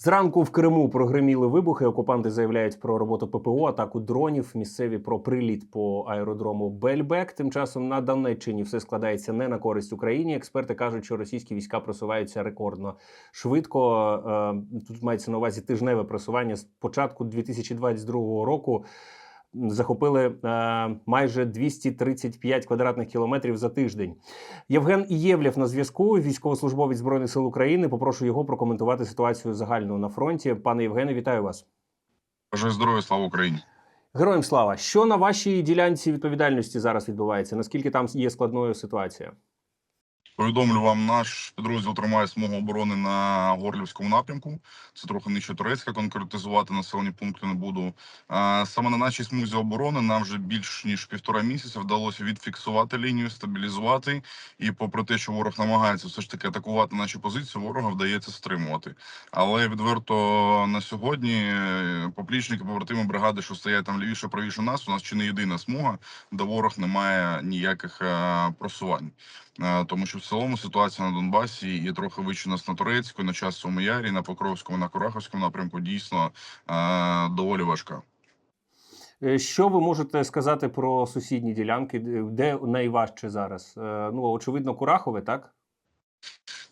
Зранку в Криму прогреміли вибухи. Окупанти заявляють про роботу ППО, атаку дронів. Місцеві про приліт по аеродрому Бельбек. Тим часом на Донеччині все складається не на користь Україні. Експерти кажуть, що російські війська просуваються рекордно швидко. Е, Тут мається на увазі тижневе просування з початку 2022 року. Захопили е, майже 235 квадратних кілометрів за тиждень. Євген Ієвлєв на зв'язку, військовослужбовець збройних сил України. Попрошу його прокоментувати ситуацію загальну на фронті. Пане Євгене, вітаю вас. Бажаю здоров'я, слава Україні. Героям слава. Що на вашій ділянці відповідальності зараз відбувається? Наскільки там є складною ситуація? Повідомлю вам, наш підрозділ тримає смугу оборони на Горлівському напрямку. Це трохи нижче Турецька. Конкретизувати населені пункти не буду. Саме на нашій смузі оборони нам вже більш ніж півтора місяця вдалося відфіксувати лінію, стабілізувати. І, попри те, що ворог намагається все ж таки атакувати наші позиції, ворога вдається стримувати. Але відверто на сьогодні е, поплічники, побратими бригади, що стоять там лівіше, правіше нас, у нас чи не єдина смуга, де ворог не має ніяких е, просувань. Е, тому що цілому ситуація на Донбасі і трохи вище нас на Турецьку, на Часовому Ярі, на Покровському, на Кураховському напрямку дійсно е, доволі важка. Е, Що ви можете сказати про сусідні ділянки? Де найважче зараз? Е, Ну очевидно, Курахове, так?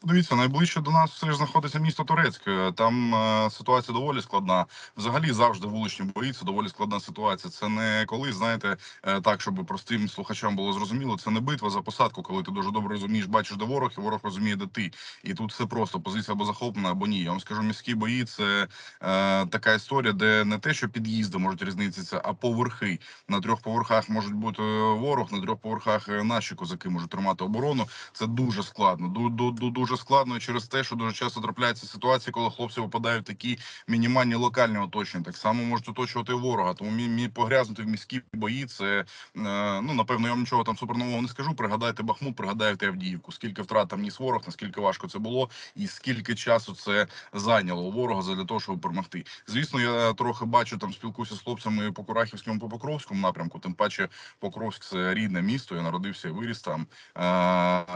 Дивіться, найближче до нас все ж знаходиться місто Турецьке. Там е, ситуація доволі складна. Взагалі завжди вуличні бої це доволі складна ситуація. Це не коли знаєте е, так, щоб простим слухачам було зрозуміло. Це не битва за посадку, коли ти дуже добре розумієш, бачиш, де ворог, і ворог розуміє, де ти. І тут все просто позиція або захоплена, або ні. Я вам скажу, міські бої це е, така історія, де не те, що під'їзди можуть різнитися, а поверхи на трьох поверхах можуть бути ворог, на трьох поверхах е, наші козаки можуть тримати оборону. Це дуже складно. Ду- ду- ду- дуже складно через те, що дуже часто трапляються ситуації, коли хлопці попадають в такі мінімальні локальні оточення. Так само можуть оточувати ворога. Тому мі, мі погрязнути в міські бої. Це е, ну напевно, я вам нічого там супернового не скажу. Пригадайте Бахмут, пригадайте Авдіївку. Скільки втрат там ніс ворог, наскільки важко це було, і скільки часу це зайняло ворога для того, щоб перемогти. Звісно, я трохи бачу там, спілкуюся з хлопцями по Курахівському, по Покровському напрямку. Тим паче, Покровськ це рідне місто. Я народився і виріс там. Е,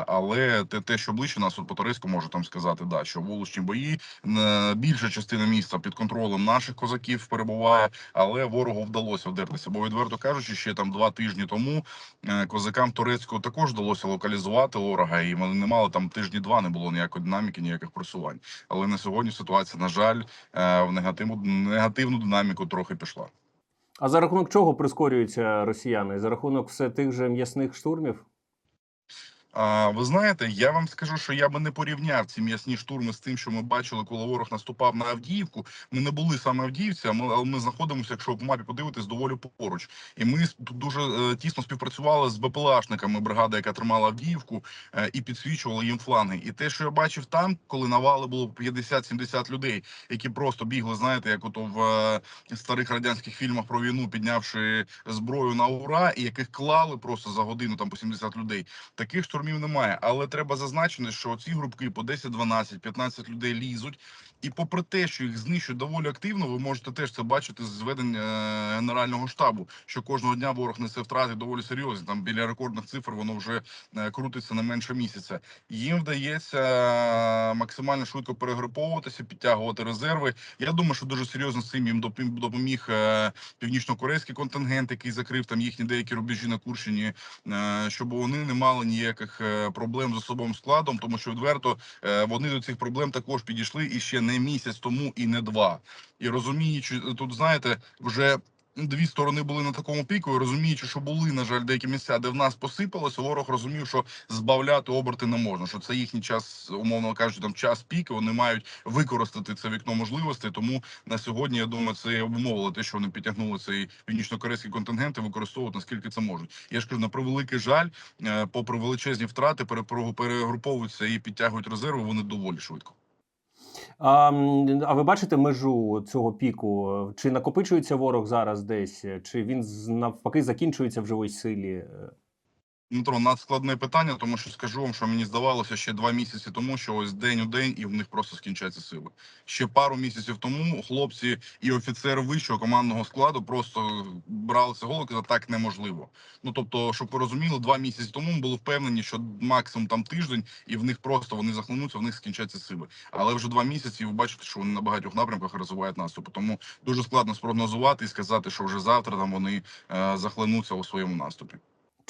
але те, те, що ближче нас от по Торецьку, можу там сказати, да, що вуличні бої е, більша частина міста під контролем наших козаків перебуває, але ворогу вдалося вдертися. Бо відверто кажучи, ще там два тижні тому е, козакам турецького також вдалося локалізувати ворога, і вони не мали там тижні два, не було ніякої динаміки, ніяких просувань. Але на сьогодні ситуація, на жаль, е, в негативну негативну динаміку трохи пішла. А за рахунок чого прискорюються росіяни? За рахунок все тих же м'ясних штурмів? А, ви знаєте, я вам скажу, що я би не порівняв ці м'ясні штурми з тим, що ми бачили, коли ворог наступав на Авдіївку. Ми не були саме Авдіївці, а ми, але ми знаходимося, якщо по мапі подивитись, доволі поруч. І ми тут дуже е, тісно співпрацювали з БПЛАшниками бригади, яка тримала Авдіївку, е, і підсвічували їм фланги. І те, що я бачив там, коли навали було 50-70 людей, які просто бігли, знаєте, як ото в е, старих радянських фільмах про війну, піднявши зброю на ура, і яких клали просто за годину там по 70 людей. Таких штурмів немає, але треба зазначити, що ці групки по 10, 12, 15 людей лізуть. І попри те, що їх знищують доволі активно, ви можете теж це бачити з зведення е, генерального штабу, що кожного дня ворог несе втрати доволі серйозні. Там біля рекордних цифр воно вже е, крутиться не менше місяця. Їм вдається е, максимально швидко перегруповуватися, підтягувати резерви. Я думаю, що дуже серйозно з цим їм допом- допоміг північно-корейський контингент, який закрив там їхні деякі рубежі на Курщині, щоб вони не мали ніяких е, проблем з особовим складом, тому що відверто е, вони до цих проблем також підійшли і ще не місяць тому, і не два. І розуміючи, тут знаєте, вже. Дві сторони були на такому піку, розуміючи, що були, на жаль, деякі місця, де в нас посипалося, ворог розумів, що збавляти оберти не можна. Що це їхній час, умовно кажучи, там час пік. Вони мають використати це вікно можливостей. Тому на сьогодні я думаю, це обумовило те, що вони підтягнули цей північно-корейський контингент і використовують наскільки це можуть. Я ж кажу, на превеликий жаль, е, попри величезні втрати, перегруповуються і підтягують резерви. Вони доволі швидко. А, а ви бачите межу цього піку? Чи накопичується ворог зараз десь, чи він навпаки закінчується в живій силі? Дмитро, надскладне питання, тому що скажу вам, що мені здавалося ще два місяці тому, що ось день у день і в них просто скінчаться сили. Ще пару місяців тому хлопці і офіцери вищого командного складу просто бралися голову, казали, так неможливо. Ну тобто, щоб ви розуміли, два місяці тому ми були впевнені, що максимум там тиждень, і в них просто вони захлинуться, в них скінчаться сили. Але вже два місяці, і ви бачите, що вони на багатьох напрямках розвивають наступ. Тому дуже складно спрогнозувати і сказати, що вже завтра там вони е, захлинуться у своєму наступі.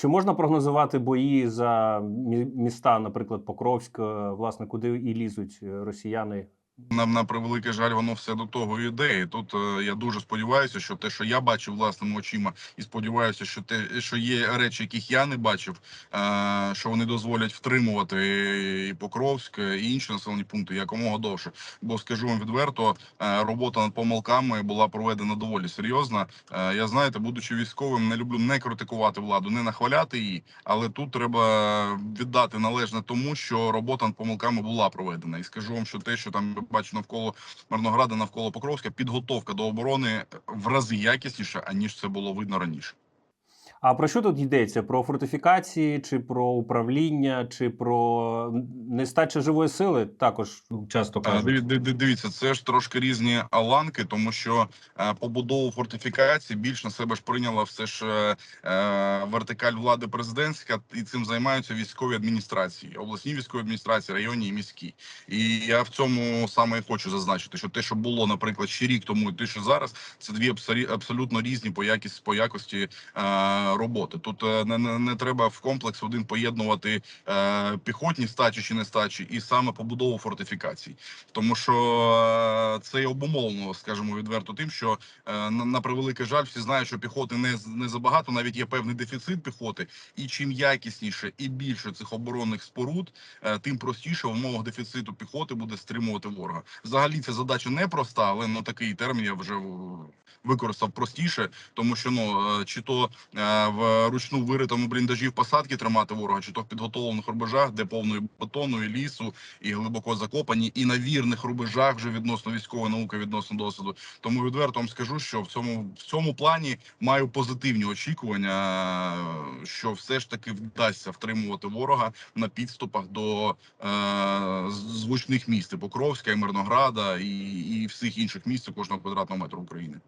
Чи можна прогнозувати бої за міста, наприклад, Покровськ, е, власне, куди і лізуть е, росіяни? На, на превеликий жаль, воно все до того і йде. І тут е, я дуже сподіваюся, що те, що я бачив власними очима, і сподіваюся, що те, що є речі, яких я не бачив, е, що вони дозволять втримувати і Покровськ, і інші населені пункти якомога довше. Бо скажу вам відверто, е, робота над помилками була проведена доволі серйозно. Е, я знаєте, будучи військовим, не люблю не критикувати владу, не нахваляти її, але тут треба віддати належне тому, що робота над помилками була проведена. І скажу вам, що те, що там бачу навколо Марнограда, навколо Покровська, підготовка до оборони в рази якісніша, аніж це було видно раніше. А про що тут йдеться? Про фортифікації, чи про управління, чи про нестача живої сили? Також часто Е, кажуть. диві- ди- ди- Дивіться, це ж трошки різні ланки, тому що е, побудову фортифікації більш на себе ж прийняла все ж е, е, вертикаль влади президентська, і цим займаються військові адміністрації, обласні військові адміністрації, районні і міські. І я в цьому саме і хочу зазначити, що те, що було, наприклад, ще рік тому, і те, що зараз, це дві абсолютно різні по якості по якості роботи. Тут е, не, не, не треба в комплекс один поєднувати е, піхотні стачі чи не стачі, і саме побудову фортифікацій, тому що е, це є обумовлено, скажімо відверто, тим, що е, на, превеликий жаль, всі знають, що піхоти не не забагато, навіть є певний дефіцит піхоти, і чим якісніше і більше цих оборонних споруд, е, тим простіше в умовах дефіциту піхоти буде стримувати ворога. Взагалі ця задача непроста, але ну такий термін я вже використав простіше, тому що ну е, чи то е, в ручну виритому бліндажі в посадки тримати ворога, чи то в підготовлених рубежах, де повної бетону і лісу, і глибоко закопані, і на вірних рубежах вже відносно військової науки, відносно досвіду. Тому відверто вам скажу, що в цьому в цьому плані маю позитивні очікування, що все ж таки вдасться втримувати ворога на підступах до е, звучних міст Покровська, і Мирнограда, і, і всіх інших місць кожного квадратного метру України.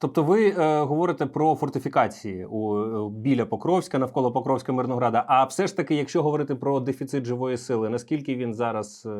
Тобто, ви е, говорите про фортифікації у е, біля Покровська, навколо Покровська Мирнограда. А все ж таки, якщо говорити про дефіцит живої сили, наскільки він зараз е,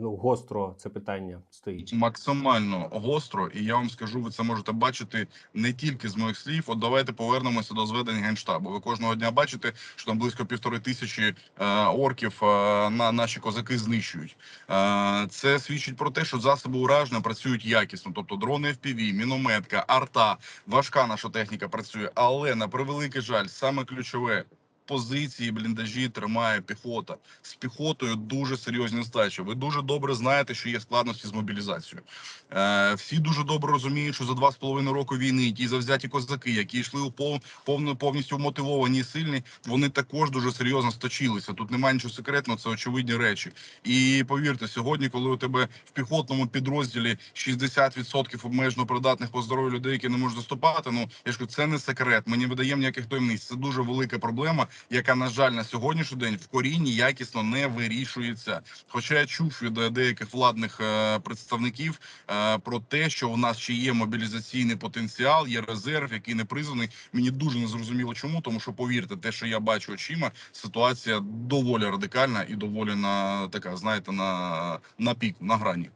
ну гостро це питання стоїть? максимально гостро, і я вам скажу, ви це можете бачити не тільки з моїх слів. От давайте повернемося до зведень генштабу. Ви кожного дня бачите, що там близько півтори тисячі е, орків е, на наші козаки знищують. Е, це свідчить про те, що засоби ураження працюють якісно, тобто дрони FPV, мінометка, арта, важка наша техніка працює. Але на превеликий жаль, саме ключове. Позиції бліндажі тримає піхота з піхотою дуже серйозні стачі. Ви дуже добре знаєте, що є складності з мобілізацією. Е, всі дуже добре розуміють, що за два з половиною року війни ті завзяті козаки, які йшли у пов, повно повністю мотивовані і сильні, вони також дуже серйозно сточилися. Тут немає нічого секретного, це очевидні речі. І повірте, сьогодні, коли у тебе в піхотному підрозділі 60% обмежено придатних по здоров'ю людей, які не можуть заступати. Ну я ж кажу, це не секрет. Ми не видаємо ніяких таємниць. Це дуже велика проблема, яка на жаль на сьогоднішній день в корінні якісно не вирішується. Хоча я чув від е, деяких владних е, представників е, про те, що у нас ще є мобілізаційний потенціал, є резерв, який не призваний. Мені дуже незрозуміло, чому, тому що повірте, те, що я бачу очима, ситуація доволі радикальна і доволі на така, знаєте, на, на пік, на грані.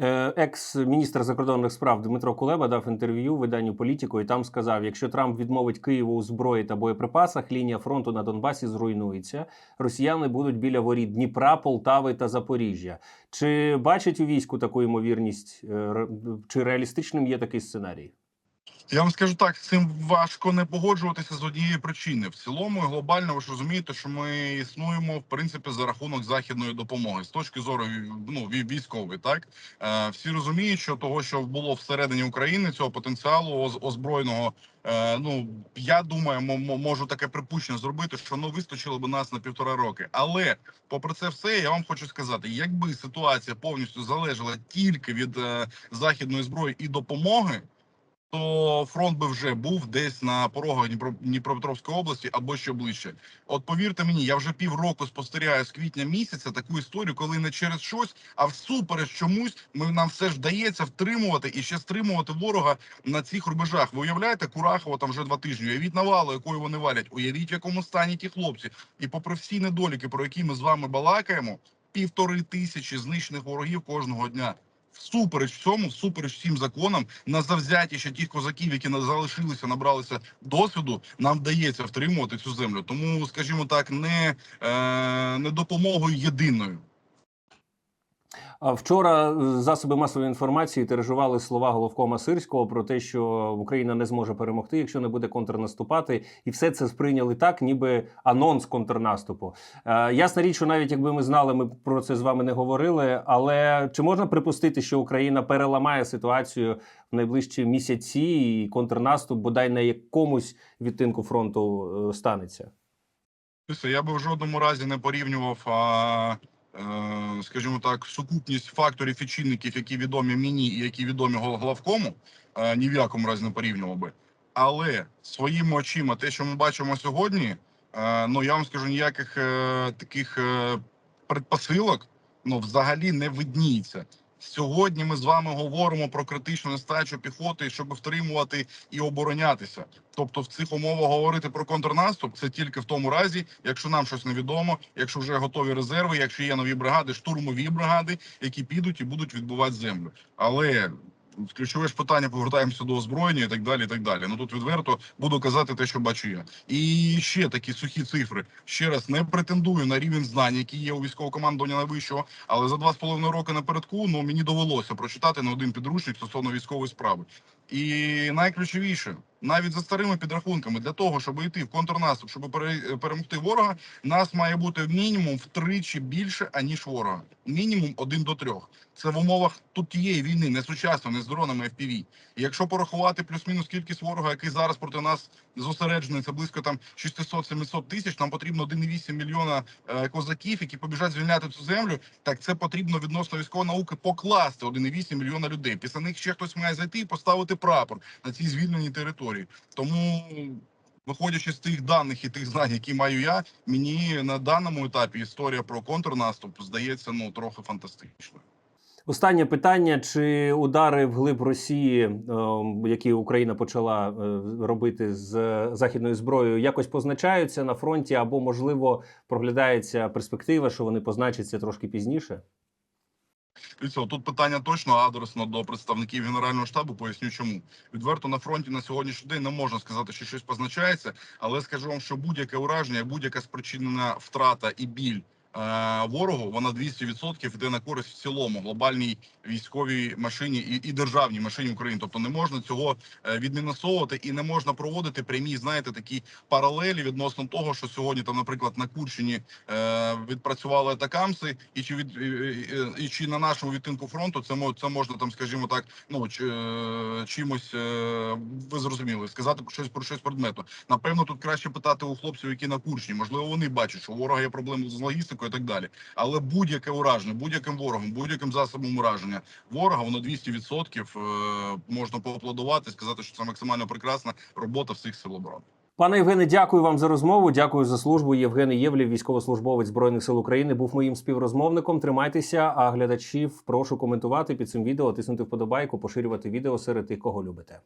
Е, Екс-міністр закордонних справ Дмитро Кулеба дав інтерв'ю виданню політику і там сказав: якщо Трамп відмовить Києву у зброї та боєприпасах, лінія фронту на Донбасі зруйнується. Росіяни будуть біля воріт Дніпра, Полтави та Запоріжжя. Чи бачить у війську таку ймовірність? е, Чи реалістичним є такий сценарій? Я вам скажу так, цим важко не погоджуватися з однієї причини. В цілому і глобально ви ж розумієте, що ми існуємо в принципі за рахунок західної допомоги з точки зору ну військової. Так е, всі розуміють, що того, що було всередині України, цього потенціалу оз- озброєного. Е, ну я думаю, мо- мо- можу таке припущення зробити, що ну вистачило б нас на півтора роки. Але попри це все, я вам хочу сказати, якби ситуація повністю залежала тільки від е, західної зброї і допомоги. То фронт би вже був десь на порогах Дніпро, Дніпропетровської області або ще ближче. От повірте мені, я вже півроку спостерігаю з квітня місяця таку історію, коли не через щось, а всупереч чомусь ми нам все ж вдається втримувати і ще стримувати ворога на цих рубежах. Ви уявляєте, Курахово там вже два тижні. Уявіть навалу, якою вони валять. Уявіть, в якому стані ті хлопці. І попри всі недоліки, про які ми з вами балакаємо, півтори тисячі знищених ворогів кожного дня. Всупереч цьому, всупереч всім законам, на завзяті ще тих козаків, які залишилися, набралися досвіду, нам вдається втримувати цю землю. Тому, скажімо так, не, е, не допомогою єдиною. Вчора е, засоби масової інформації тиражували слова головкома Сирського про те, що Україна не зможе перемогти, якщо не буде контрнаступати, і все це сприйняли так, ніби анонс контрнаступу. Е, ясна річ, що навіть якби ми знали, ми про це з вами не говорили. Але чи можна припустити, що Україна переламає ситуацію в найближчі місяці, і контрнаступ бодай на якомусь відтинку фронту е, станеться? Я би в жодному разі не порівнював, а, скажімо так, сукупність факторів і чинників, які відомі мені і які відомі главкому, е, ні в якому разі не порівнював би. Але своїми очима, те, що ми бачимо сьогодні, е, ну я вам скажу, ніяких е, таких е, предпосилок ну, взагалі не видніється. Сьогодні ми з вами говоримо про критичну нестачу піхоти, щоб втримувати і оборонятися. Тобто, в цих умовах говорити про контрнаступ це тільки в тому разі, якщо нам щось невідомо, якщо вже готові резерви, якщо є нові бригади, штурмові бригади, які підуть і будуть відбувати землю. Але ключове ж питання повертаємося до озброєння і так далі. І так далі. Ну тут відверто буду казати те, що бачу я. І ще такі сухі цифри. Ще раз не претендую на рівень знань, які є у військового командування найвищого, але за два з половиною роки напередку ну мені довелося прочитати не один підручник стосовно військової справи. І найключовіше, навіть за старими підрахунками, для того, щоб йти в контрнаступ, щоб пере- перемогти ворога, нас має бути мінімум втричі більше аніж ворога. Мінімум один до трьох. Це в умовах тут тієї війни, не сучасної, не з дронами FPV. І якщо порахувати плюс-мінус кількість ворога, який зараз проти нас зосереджений, це близько там 600-700 тисяч. Нам потрібно 1,8 мільйона е, козаків, які побіжать звільняти цю землю. Так це потрібно відносно військової науки покласти 1,8 мільйона людей. Після них ще хтось має зайти і поставити прапор на цій звільненій території. Тому. Виходячи з тих даних і тих знань, які маю я, мені на даному етапі історія про контрнаступ здається ну трохи фантастичною. Останнє питання: чи удари вглиб Росії, е, які Україна почала е, робити з західною зброєю, якось позначаються на фронті, або можливо проглядається перспектива, що вони позначаться трошки пізніше? Дивіться, тут питання точно адресно до представників генерального штабу. Поясню, чому відверто на фронті на сьогоднішній день не можна сказати, що щось позначається, але скажу вам, що будь-яке ураження, будь-яка спричинена втрата і біль. Ворогу вона 200% йде на користь в цілому глобальній військовій машині і, і державній машині України. Тобто не можна цього е, відмінусовувати і не можна проводити прямі, знаєте, такі паралелі відносно того, що сьогодні там, наприклад, на Курщині е, відпрацювали атакамси, і чи від і, і, чи на нашому відтинку фронту це це можна там, скажімо так, ну чи, е, чимось е, ви зрозуміли, сказати про щось про щось предметно. Напевно, тут краще питати у хлопців, які на Курщині. Можливо, вони бачать, що у ворога є проблеми з логістикою і так далі. Але будь-яке ураження, будь-яким ворогом, будь-яким засобом ураження ворога, воно 200% е, можна поаплодувати, сказати, що це максимально прекрасна робота всіх сил оборони. Пане Євгене, дякую вам за розмову. Дякую за службу. Євген Євлів, військовослужбовець збройних сил України, був моїм співрозмовником. Тримайтеся. А глядачів прошу коментувати під цим відео, тиснути вподобайку, поширювати відео серед тих, кого любите.